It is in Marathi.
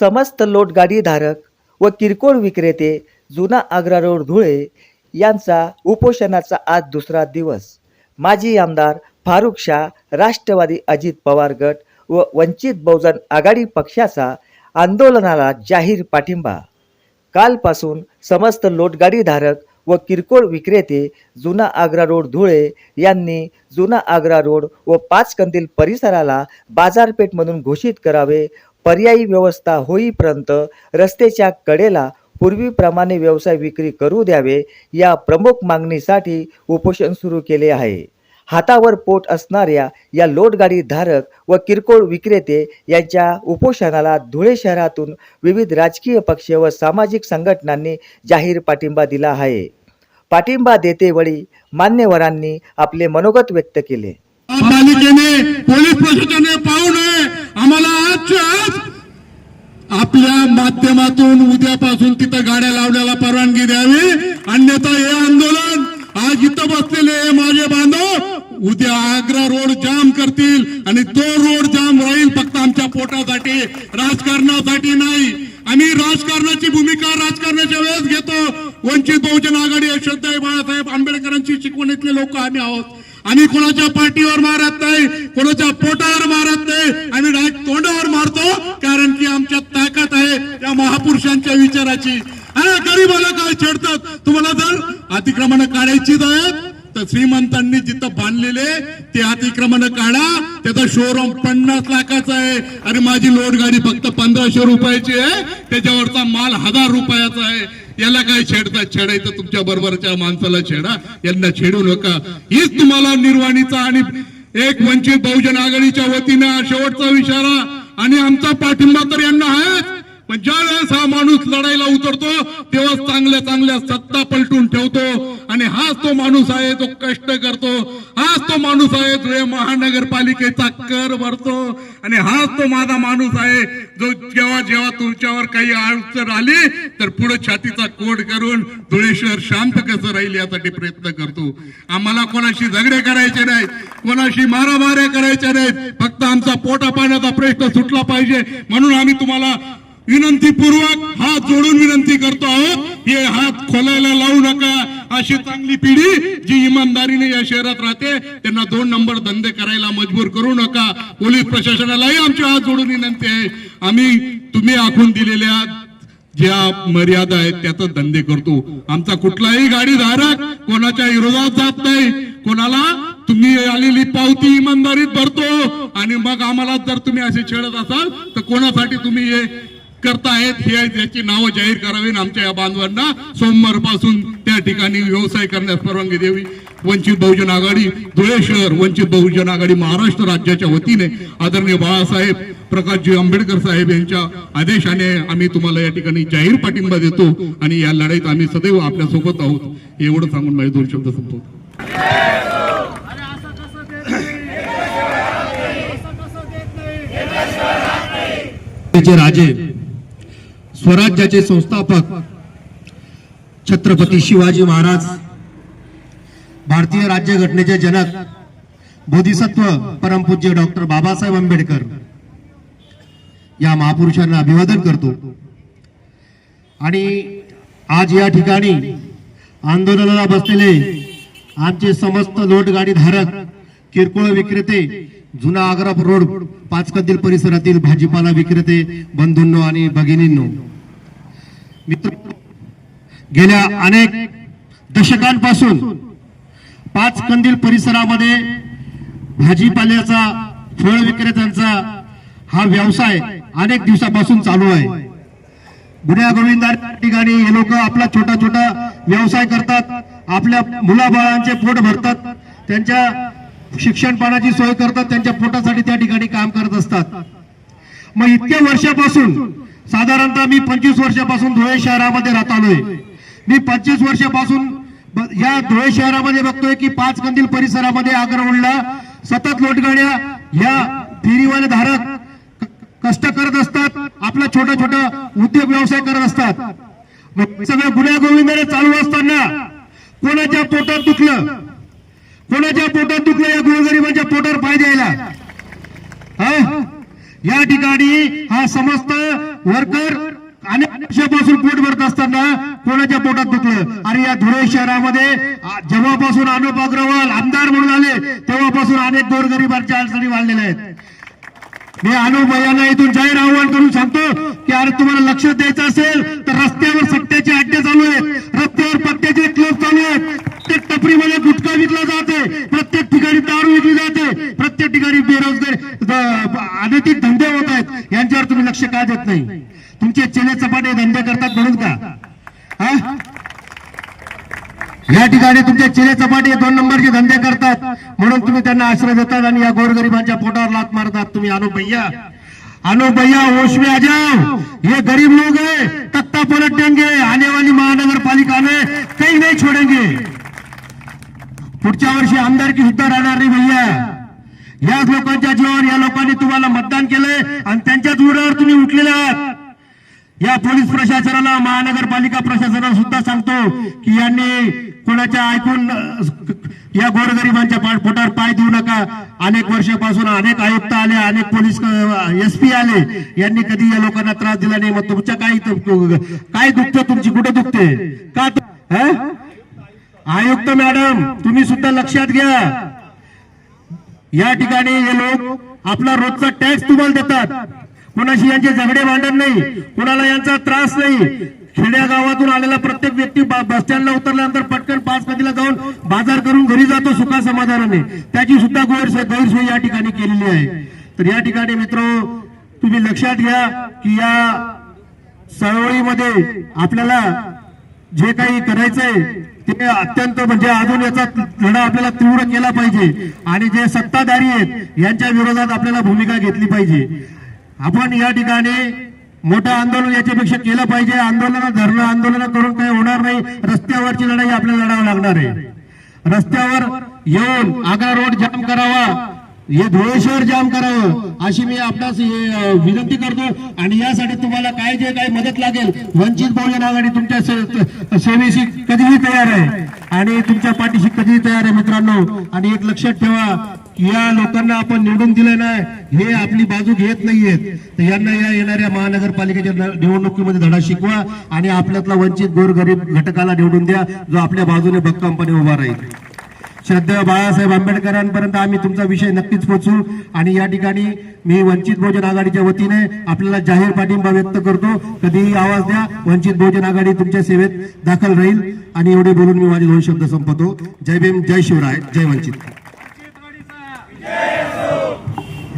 समस्त लोटगाडीधारक व किरकोळ विक्रेते जुना आग्रा रोड धुळे यांचा उपोषणाचा आज दुसरा दिवस. माजी आमदार फारुख शाह राष्ट्रवादी अजित पवार गट व वंचित बहुजन आघाडी पक्षाचा आंदोलनाला जाहीर पाठिंबा. कालपासून समस्त लोटगाडीधारक व किरकोळ विक्रेते जुना आग्रा रोड धुळे यांनी जुना आग्रा रोड व पाच कंदील परिसराला बाजारपेठ म्हणून घोषित करावे पर्यायी व्यवस्था होईपर्यंत रस्त्याच्या कडेला पूर्वीप्रमाणे व्यवसाय विक्री करू द्यावे या प्रमुख मागणीसाठी उपोषण सुरू केले आहे. हातावर पोट असणाऱ्या या लोटगाडी धारक व किरकोळ विक्रेते यांच्या उपोषणाला धुळे शहरातून विविध राजकीय पक्ष व सामाजिक संघटनांनी जाहीर पाठिंबा दिला आहे. पाठिंबा देतेवेळी मान्यवरांनी आपले मनोगत व्यक्त केले. पालिकेने पोलीस प्रशासनाने पाहू नये. आम्हाला आजच्या आज आपल्या माध्यमातून उद्यापासून तिथं गाड्या लावण्याला परवानगी द्यावी. अन्यथा हे आंदोलन आज इथं बसलेले हे माझे बांधव उद्या आग्रा रोड जाम करतील आणि तो रोड जाम राहील फक्त आमच्या पोटासाठी राजकारणासाठी नाही. आम्ही राजकारणाची भूमिका राजकारणाच्या वेळेस घेतो. वंचित बहुजन आघाडी श्रद्धा बाळासाहेब आंबेडकरांची शिकवणीतले लोक आम्ही आहोत. आम्ही कोणाच्या पाठीवर मारत नाही कोणाच्या पोटावर मारत नाही आम्ही डायरेक्ट तोंडावर मारतो कारण की आमच्यात ताकद आहे या महापुरुषांच्या विचाराची. अरे गरीबाला काय छेडतात? तुम्हाला जर अतिक्रमण काढायची आहेत तर श्रीमंतांनी जिथं बांधलेले ते अतिक्रमण काढा त्याचा शोरूम पन्नास लाखाचा आहे. आणि माझी लोड गाडी फक्त पंधराशे रुपयाची आहे त्याच्यावरचा माल हजार रुपयाचा आहे. याला काय छेडतात छेडायचं तुमच्या बरोबरच्या माणसाला छेडा. यांना छेडू नका. हीच तुम्हाला निर्वाणीचा आणि एक वंचित बहुजन आघाडीच्या वतीनं शेवटचा विचारा आणि आमचा पाठिंबा तर यांना आहेच पण ज्या वेळेस हा माणूस लढाईला उतरतो तेव्हा चांगल्या चांगल्या सत्ता पलटून ठेवतो. आणि हाच तो माणूस आहे जो कष्ट करतो. हाच तो माणूस आहे धुळे महानगरपालिकेचा कर भरतो. आणि हाच तो माझा माणूस आहे जो जेव्हा जेव्हा तुमच्यावर काही अडचण आली तर पुढे छातीचा कोड करून धुळे शहर शांत कसं राहील यासाठी प्रयत्न करतो. आम्हाला कोणाशी झगडे करायचे नाहीत कोणाशी मारामाऱ्या करायच्या नाहीत. फक्त आमचा पोटा पाण्याचा प्रश्न सुटला पाहिजे. म्हणून आम्ही तुम्हाला विनंतीपूर्वक हात जोडून विनंती करतो आहोत. हे हात खोलायला लावू नका. अशी चांगली पिढी जी इमानदारीने या शहरात राहते त्यांना दोन नंबर धंदे करायला मजबूर करू नका. पोलीस प्रशासनालाही आमचे हात जोडून विनंती आहे. आम्ही तुम्ही आखून दिलेल्या ज्या मर्यादा आहेत त्याचा धंदे करतो. आमचा कुठलाही गाडी धारक कोणाच्या विरोधात जात नाही. कोणाला तुम्ही आलेली पावती इमानदारीत भरतो. आणि मग आम्हाला जर तुम्ही असे छेडत असाल तर कोणासाठी तुम्ही हे करतायत हे याची नावं जाहीर करावी आमच्या या बांधवांना. सोमवारपासून त्या ठिकाणी व्यवसाय करण्यास परवानगी द्यावी. वंचित बहुजन आघाडी धुळे शहर वंचित बहुजन आघाडी महाराष्ट्र राज्याच्या वतीने आदरणीय बाळासाहेब प्रकाशजी आंबेडकर साहेब यांच्या आदेशाने आम्ही तुम्हाला या ठिकाणी जाहीर पाठिंबा देतो आणि या लढाईत आम्ही सदैव आपल्यासोबत आहोत. एवढं सांगून माझे दोन शब्द संपवतो. राजे स्वराज्याचे संस्थापक छत्रपती शिवाजी महाराज भारतीय राज्यघटनेचे जनक बोधिसत्व परमपूज्य डॉक्टर बाबासाहेब आंबेडकर या महापुरुषांना अभिवादन करतो. आणि आज या ठिकाणी आंदोलनाला बसलेले आमचे समस्त लोटगाडी धारक किरकोळ विक्रेते जुना आग्रा रोड पाचकंदील परिसरातील भाजीपाला विक्रेते बंधूंनो आणि भगिनींनो मित्र गेल्या अनेक दशकांपासून पाच कंदील परिसरामध्ये भाजीपाल्याचा फळ विक्रेत्यांचा हा व्यवसाय अनेक दिवसापासून चालू आहे. गुन्ह्या गोविंदा ठिकाणी हे लोक आपला छोटा छोटा व्यवसाय करतात आपल्या मुलाबाळांचे पोट भरतात त्यांच्या शिक्षणपणाची सोय करतात त्यांच्या पोटासाठी त्या ठिकाणी काम करत असतात. मग इतक्या वर्षापासून साधारणतः मी पंचवीस वर्षापासून धुळे शहरामध्ये राहत आलोय. मी पंचवीस वर्षापासून या धुळे शहरामध्ये बघतोय की पाच कंदील परिसरामध्ये आग्रवणला सतत लोटगाड्या या फेरीवाले धारक कष्ट करत असतात. आपला छोटा छोटा उद्योग व्यवसाय करत असतात. सगळ्या सगळं गुन्ह्या गोविंदाने चालू असताना कोणाच्या पोटात दुखलं? कोणाच्या पोटात दुखलं या गोरगरिबांच्या पोटावर पाहिजे या ठिकाणी हा समस्त वर्कर अनेक वर्षापासून पोट भरत असताना कोणाच्या पोटात दुखलं? आणि या धुळे शहरामध्ये जेव्हापासून अनुप अग्रवाल आमदार म्हणून आले तेव्हापासून अनेक गोरगरिबांच्या अडचणी वाढलेल्या आहेत. मी अनुप इथून जाहीर आव्हान करून सांगतो की अरे तुम्हाला लक्ष द्यायचं असेल तर रस्त्यावर सट्ट्याचे अड्डे चालू आहेत. रस्त्यावर पट्ट्याचे क्लब चालू आहेत. प्रत्येक टपरीमध्ये गुटखा विकला जाते प्रत्येक ठिकाणी दारू विकली जाते. प्रत्येक ठिकाणी बेरोजगार अनैतिक धंदे होत आहेत. यांच्यावर तुम्ही लक्ष का देत नाही? तुमचे चेने चपाटे धंदे करतात म्हणून का? हा? या ठिकाणी तुमचे चिरे चपाटी दोन नंबरचे धंदे करतात. म्हणून तुम्ही त्यांना आश्रय देतात आणि या गोरगरिबांच्या पोटावर लात मारतात. तुम्ही अनु भैया. अनु भैया होश में आ जाओ ये गरीब लोग हैं तख्ता पलट देंगे आने वाली महानगर पालिका में छोड़ेंगे. पुढच्या वर्षी आमदारकी सुद्धा राहणार नाही भैया. याच लोकांच्या जीवावर या लोकांनी तुम्हाला मतदान केलंय आणि त्यांच्याच उरावर तुम्ही उठलेले आहात. या पोलीस प्रशासनाला महानगरपालिका प्रशासनाला सुद्धा सांगतो की यांनी कोणाच्या ऐकून या गोरगरिबांच्या पोटावर पाय देऊ नका. अनेक वर्षापासून अनेक आयुक्त आले अनेक पोलीस एस पी आले. यांनी कधी या लोकांना त्रास दिला नाही. मग तुमच्या काय काय दुखतं तुमची? कुठे दुखते? का आयुक्त मॅडम तुम्ही सुद्धा लक्षात घ्या. या ठिकाणी हे लोक आपला रोजचा टॅक्स तुम्हाला देतात. कोणाशी यांचे झगडे भांडण नाही कोणाला यांचा त्रास नाही. खेड्या गावातून आलेला प्रत्येक व्यक्ती बस स्टँडला उतरल्यानंतर पटकन पाच कधीला जाऊन बाजार करून घरी जातो सुखा समाधानाने. त्याची सुद्धा गैरसोय गैरसोय या ठिकाणी केलेली आहे. तर या ठिकाणी मित्र तुम्ही लक्षात घ्या की या चळवळीमध्ये आपल्याला जे काही करायचंय ते अत्यंत म्हणजे अजून याचा लढा आपल्याला तीव्र केला पाहिजे. आणि जे सत्ताधारी आहेत यांच्या विरोधात आपल्याला भूमिका घेतली पाहिजे. आपण या ठिकाणी मोठं आंदोलन याच्यापेक्षा केलं पाहिजे. आंदोलन धरणं आंदोलन करून काही होणार नाही. रस्त्यावरची लढाई आपल्याला लढावं लागणार आहे. रस्त्यावर येऊन आगा रोड जाम करावा. हे धुळे शहर जाम करावं अशी मी आपणास विनंती करतो. आणि यासाठी तुम्हाला काय जे काही मदत लागेल वंचित बहुजन आघाडी तुमच्या सेवेशी कधीही तयार आहे. आणि तुमच्या पाठीशी कधीही तयार आहे मित्रांनो. आणि एक लक्षात ठेवा की या लोकांना आपण निवडून दिलं नाही हे आपली बाजू घेत नाहीयेत. तर यांना या येणाऱ्या महानगरपालिकेच्या निवडणुकीमध्ये धडा शिकवा आणि आपल्यातला वंचित गोरगरीब घटकाला निवडून द्या जो आपल्या बाजूने भक्कमपणे उभा राहील. श्रद्धेय बाळासाहेब आंबेडकरांपर्यंत आम्ही तुमचा विषय नक्कीच पोहोचू आणि या ठिकाणी मी वंचित बहुजन आघाडीच्या वतीने आपल्याला जाहीर पाठिंबा व्यक्त करतो. कधीही आवाज द्या वंचित बहुजन आघाडी तुमच्या सेवेत दाखल राहील. आणि एवढे बोलून मी माझे दोन शब्द संपवतो. जय भीम जय शिवराय जय वंचित.